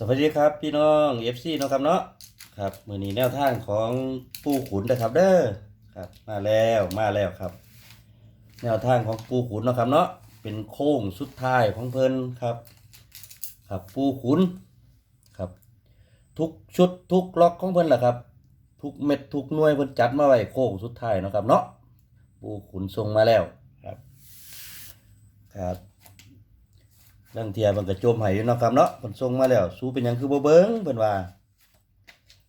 สวัสดีครับพี่น้องเอฟซีนะครับเนาะครับมือนี้แนวทางของปูขุนนะครับเด้อครับมาแล้วมาแล้วครับ แนวทางของปูขุนนะครับเนาะเป็นโค้งสุดท้ายของเพิ่นครับ ครับปูขุนครับ ทุกชุดทุกล็อกของเพิ่นแหละครับ ทุกเม็ดทุกหน่วยเพิ่นจัดมาไว้โค้งสุดท้ายนะครับเนาะปูขุนส่งมาแล้วครับ ครับ เรื่องเทียมันก็จมให้อยู่เนาะครับเนาะเพิ่นส่งมาแล้ว สู้เป็นยังคือบ่เบิ่งเพิ่นว่า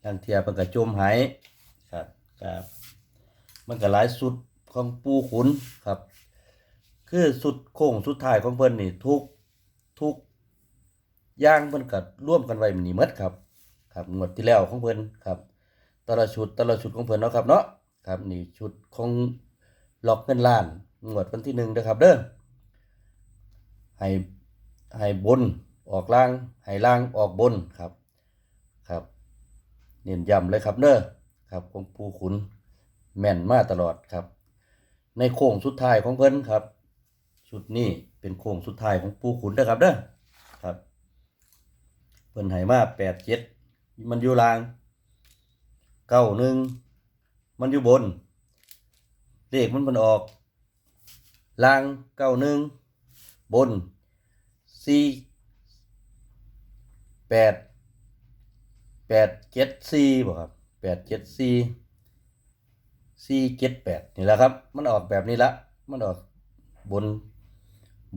เรื่องเทียมันก็จมให้ครับครับมันก็หลายสุดของปูขุนครับ คือสุดโค้งสุดท้ายของเพิ่นนี่ทุกทุกย่างเพิ่นก็ร่วมกันไว้มันนี่มดครับ ครับงวดที่แล้วของเพิ่นครับแต่ละชุดแต่ละชุดของเพิ่นเนาะครับเนาะครับนี่ชุดของล็อกเงินล้านงวดวันที่หนึ่งนะครับเด้อให้ ให้บนออกล่างให้ล่างออกบนครับครับ เน้นย้ำเลยครับเน้อครับของปูขุนแม่นมาตลอดครับ ในโค้งสุดท้ายของเพิ่นครับ ชุดนี้เป็นโค้งสุดท้ายของปูขุนนะครับเด้อครับ เพิ่นให้มาแปดเจ็ดมันอยู่ล่างเก้าหนึ่งมันอยู่บน เลขมันมันออกล่างเก้าหนึ่งบน สี่แปดแปดเจ็ดสี่บ่ครับแปดเจ็ดสี่สี่เจ็ดแปดนี่แหละครับ มันออกแบบนี้ละมันออกบน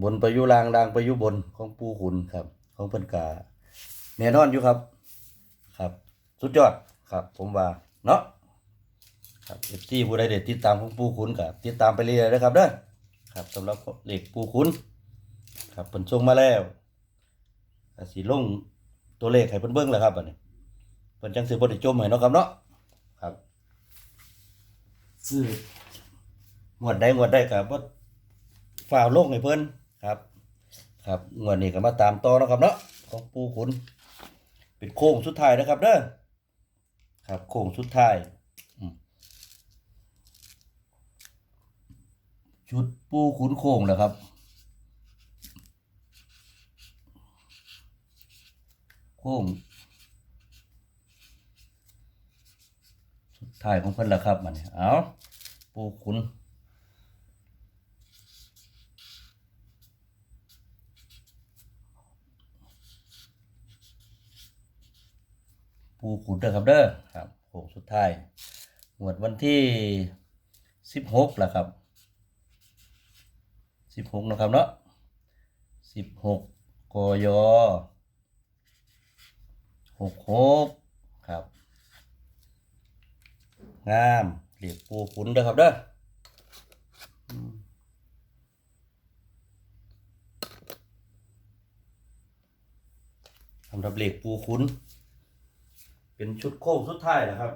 บนไปอยุลางลางไปอยุบนของปูขุนครับ ของเพิ่นกาแน่นอนอยู่ครับ ครับ สุดยอดครับ ผมว่าเนาะครับเอฟซีผู้ใดเด็ดติดตามของปูขุนกับติดตามไปเรื่อยๆนะครับเด้อครับสำหรับเหล็กปูขุน ครับเพิ่นส่งมาแล้วก็สิลงตัวเลขให้เพิ่นเบิ่งแล้วครับบัดนี้เพิ่นจังสิบ่ได้จมให้เนาะครับเนาะครับคืองวดใดงวดใดก็บ่ฝ่าวลงให้เพิ่นครับ ครับงวดนี้ก็มาตามต่อเนาะครับเนาะของปูขุนเป็นโค้งสุดท้ายนะครับเด้อครับโค้งสุดท้ายชุดปูขุนโค้งแล้วครับ โค้งสุดท้ายของเพิ่นแล้วครับมันเอาปูขุนปูขุนเด้อครับเด้อครับโค้งสุดท้ายงวดวันที่สิบหกแล้วครับสิบหกนะครับเนาะสิบหกกย หกหกครับ งามเหลียกปูขุนเด้อครับเด้ออืมสำหรับเหล็กปูขุนเป็นชุดโค้งสุดท้ายนะครับ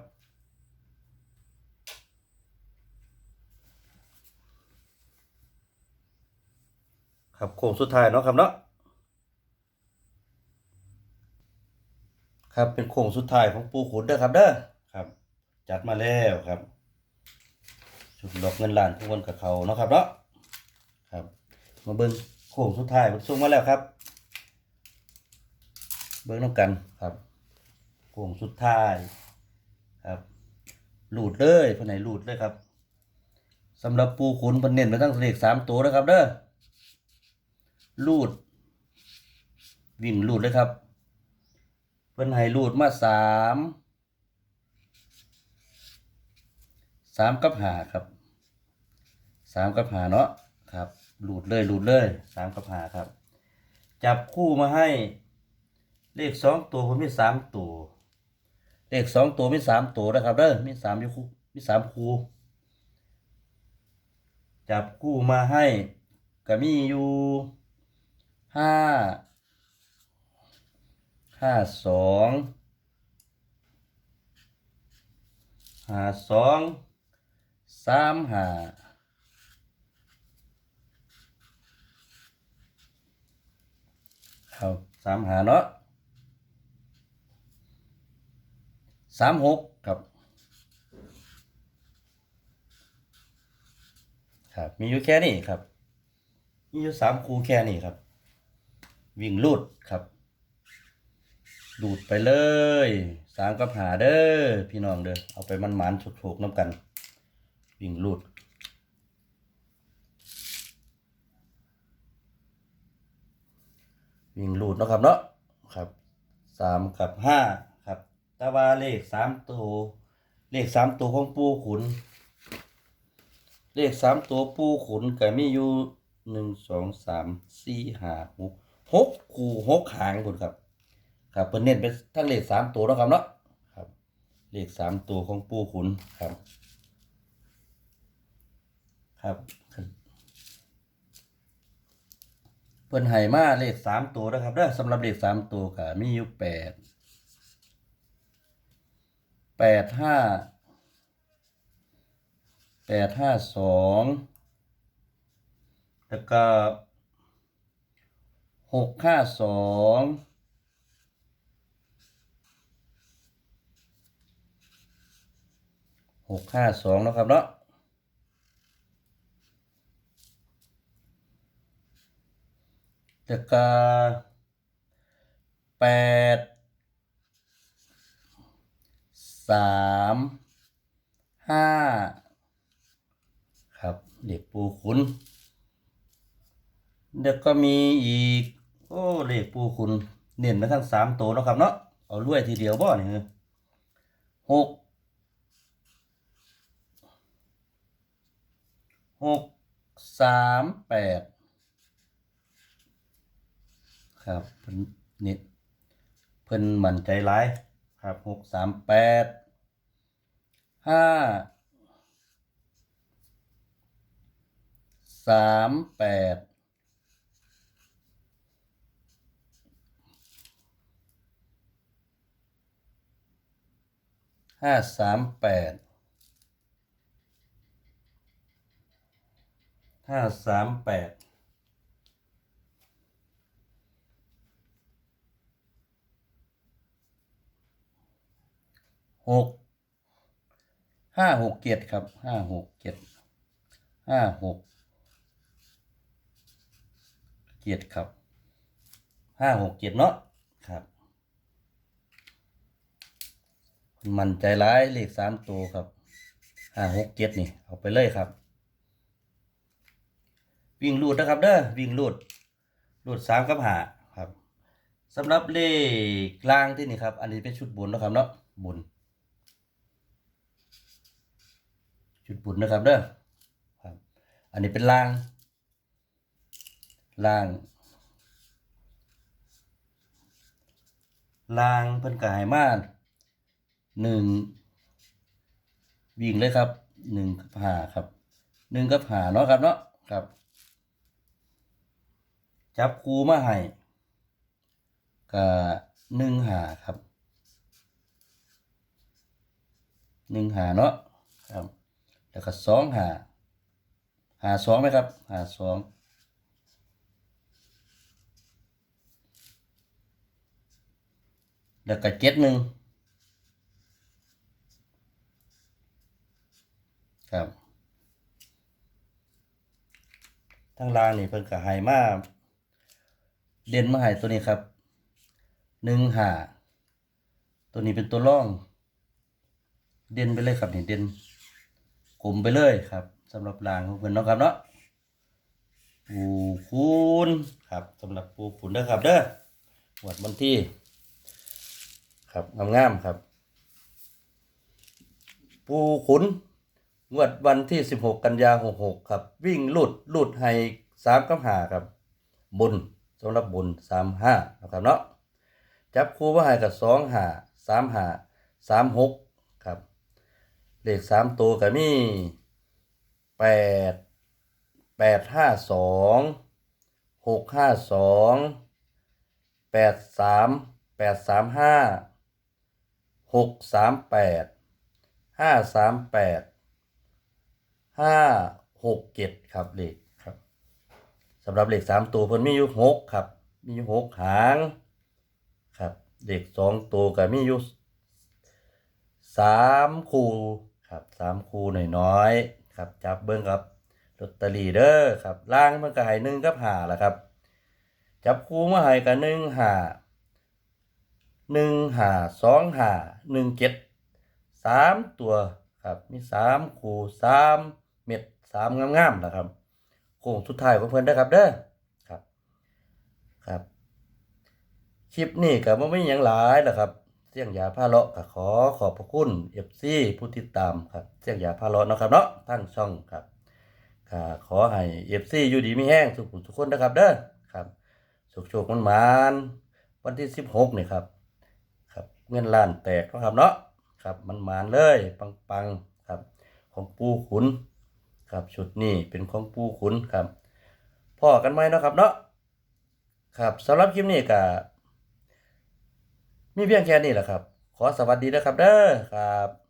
ครับโค้งสุดท้ายเนาะครับเนาะ ครับเป็นโค้งสุดท้ายของปูขุนเด้อครับเด้อครับ จัดมาแล้วครับชุดดอกเงินล้านทุกคนกับเขาเนาะครับเนาะครับ มาเบิ้งโค้งสุดท้ายมันส่งมาแล้วครับ เบิ้งน้ำกันครับโค้งสุดท้ายครับหลุดเลยภายในหลุดเลยครับสำหรับปูขุนเพันเน้นไปตั้งเลขสามตัวนะครับเด้อลูด วิ่งลูดเลยครับ เพิ่นให้รูดมาสามสามกับหาครับสามกับหาเนาะครับรูดเลยรูดเลยสามกับหาครับ จับคู่มาให้ เลขสองตัวผมมีสามตัวเลขสองตัวมีสามตัวนะครับเด้อมีสามอยู่คู่มีสามคู่จับคู่มาให้ก็มีอยู่ห้า ห้าสองห้าสองสามห้าเอาสามหาเนาะสามหกครับครับมีอยู่แค่นี้ครับ มีอยู่สามคูแค่นี้ครับ วิ่งลูดครับ ดูดไปเลยสามกับหาเด้อพี่น้องเด้อเอาไปมันหมานๆถูกๆน้ำกัน วิ่งรูดวิ่งรูดนะครับเนาะครับสามกับห้าครับต่ว่าเลขสามตัว เลขสามตัวของปูขุน เลขสามตัวปูขุนก็มีอยู่หนึ่งสองสามสี่ห้าหกหกคู่หกหางคุณครับ ครับเพิ่นเน้นเป็นทั้งเลขสามตัวเนาะครับเนาะครับเลขสามตัวของปูขุนครับ ครับเพิ่นให้มาเลขสามตัวนะครับเด้อสำหรับเลขสามตัวก็มีอยู่แปดแปดห้าแปดห้าสองแล้วก็หกห้าสอง หกห้าสองนะครับเนาะแล้วก็แปดสามห้าครับเด็กปูขุนเดี๋ยวก็มีอีก โอ้เลขปูขุนเน้นมาทั้งสามตัวเนะครับเนาะเอารวยทีเดียวบ่เนี่ยหก หกสามแปดครับเพิ่นนี่เพิ่นมั่นใจหลายครับหกสามแปดห้าสามแปดห้าสามแปด ห้าสามแปดหกห้าหกเจ็ดครับห้าหกเจ็ดห้าหกเจ็ดครับห้าหกเจ็ดเนาะครับมันใจร้ายเลขสามตัวครับห้าหกเจ็ดนี่ เอาไปเลยครับ วิ่งรูดนะครับ เด้อวิ่งรูดรูดสามกับหาครับสำหรับเลขล่างที่นี่ครับ อันนี้เป็นชุดบนนะครับเนาะบนจุดบุญนะครับเด้อครับ อันนี้เป็นล่างล่างล่างเพิ่นกายมาหนึ่งวิ่งเลยครับหนึ่งกับหาครับหนึ่งกับหาเนาะครับเนาะครับ จับครูมาให้กับหนึ่งหาครับหนึ่งหาเนาะครับ แล้วก็สองหาหาสองไหมครับหาสองแล้วก็เจ็ดหนึ่งครับทางล่างนี่เพิ่นก็ให้มา เด่นมาให้ตัวนี้ครับหนึ่งหาตัวนี้เป็นตัวร่อง เด่นไปเลยครับนี่เด่นกลมไปเลยครับสำหรับรางของเพิ่อนเนาะครับเนาะปูคูณครับสำหรับปูขุนเด้อครับเด้อหวดวันที่ ครับงามๆครับ ปูขุนงวดวันที่ 16 กันยา66 ครับ วิ่งลุดลุดให้3กับ5ครับบุญสำหรับบุญ35นะครับเนาะจับคู่ว่าให้กับ2 5 3 5 3 6ครับเลขสามตัวก็มีแปดแปดห้าสองหกห้าสองแปดสามแปดสามห้าหกสามแปดห้าสามแปดห้าหกเจ็ดครับเลข สำหรับเลขสามตัวเพิ่นมีอยู่หกครับ มีหกหางครับเลขสองตัวก็มีอยู่สามคู่ครับสามคู่หน่อยน้อยๆครับจับเบิ้งครับลอตเตอรี่เด้อครับล่างมันก็ให้หนึ่งกับหาละครับ จับคู่มาให้กับหนึ่งหาหนึ่งหาสองหาหนึ่งเจ็ดสามตัวครับมีสามคูสามเม็ดสามงามๆนะครับ ค้งสุดท้ายของเพื่อนเด้ครับเด้อครับครับ คลิปนี้ก็บ่มีหยังหลายหรอกครับ เสี่ยงยาพาเลาะก็ขอขอบพระคุณ FC ผู้ติดตามครับ เสี่ยงยาพาเลาะเนาะครับเนาะทั้งช่องครับก็ขอให้ FC อยู่ดีมีแห้งทุกผู้ทุกคนนะครับเด้อครับโชคมันมานวันที่ 16นี่ครับ ครับ เงินล้านแตกเนาะครับเนาะครับมันมานเลยปังๆครับ ของปูขุน ครับชุดนี้เป็นของปูขุนครับพ่อกันไหมเนาะครับเนาะครับสำหรับคลิปนี้ก็มีเพียงแค่นี้แหละครับ ขอสวัสดีนะครับเด้อครับ